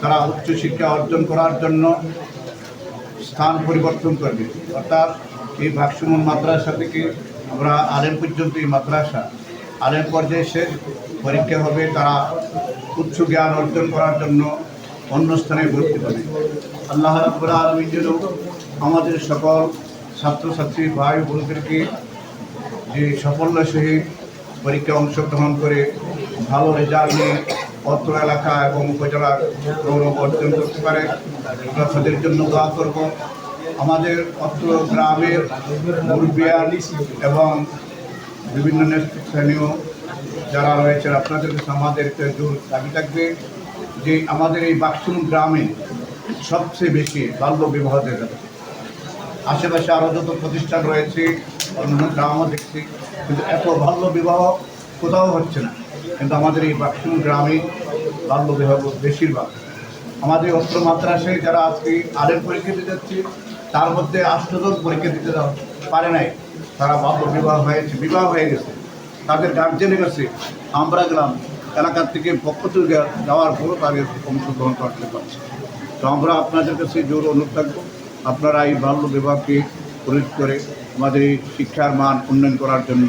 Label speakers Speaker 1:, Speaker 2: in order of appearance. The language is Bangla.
Speaker 1: তারা উচ্চশিক্ষা অর্জন করার জন্য স্থান পরিবর্তন করবে। অর্থাৎ এই ভাগসুমন মাদ্রাসা থেকে আমরা আলেম পর্যন্ত এই মাদ্রাসা, আলেম পর্যায়ে শেষ পরীক্ষা হবে, তারা উচ্চ জ্ঞান অর্জন করার জন্য অন্য স্থানে ভর্তি হবে। আল্লাহ আলমীর যেন আমাদের সকল ছাত্রছাত্রী, ভাই বোনদেরকে যে সাফল্য সহিত পরীক্ষায় অংশগ্রহণ করে ভালো রেজাল্ট নিয়ে অত্র এলাকা এবং উপজেলা গৌরব অর্জন করতে পারে। আমরা তাদের জন্য দোয়া করব। আমাদের অত্র গ্রামের মুরব্বিয়ান এবং বিভিন্ন নেতৃস্থানীয় যারা রয়েছেন, আপনাদের কাছে আমাদের একটা জোর দাবি থাকবে যে আমাদের এই বাক্সুম গ্রামে সবচেয়ে বেশি বাল্য বিবাহ দেখা আশেপাশে আরও যত প্রতিষ্ঠান রয়েছে, অন্যান্য গ্রামও দেখছি, কিন্তু এত বাল্য বিবাহ কোথাও হচ্ছে না। কিন্তু আমাদের এই বাক্সুম গ্রামে বাল্য বিবাহ বেশিরভাগ। আমাদের অস্ত্র মাদ্রাসায় যারা আজকে আলের পরীক্ষা দিতে যাচ্ছে, তার মধ্যে আষ্টজন পরীক্ষা দিতে পারে নাই। তারা বাল্য বিবাহ হয়েছে, বিবাহ হয়ে গেছে। তাদের গার্জেনের কাছে আমরা গ্রাম এলাকার থেকে পক্ষ যাওয়ার পরও তাদের অংশগ্রহণ করতে পারছে তো আমরা আপনাদের কাছে জোর অনুরোধ থাকব, আপনারা এই বাল্য বিভাগকে প্রয়োগ করে আমাদের এই শিক্ষার মান উন্নয়ন করার জন্য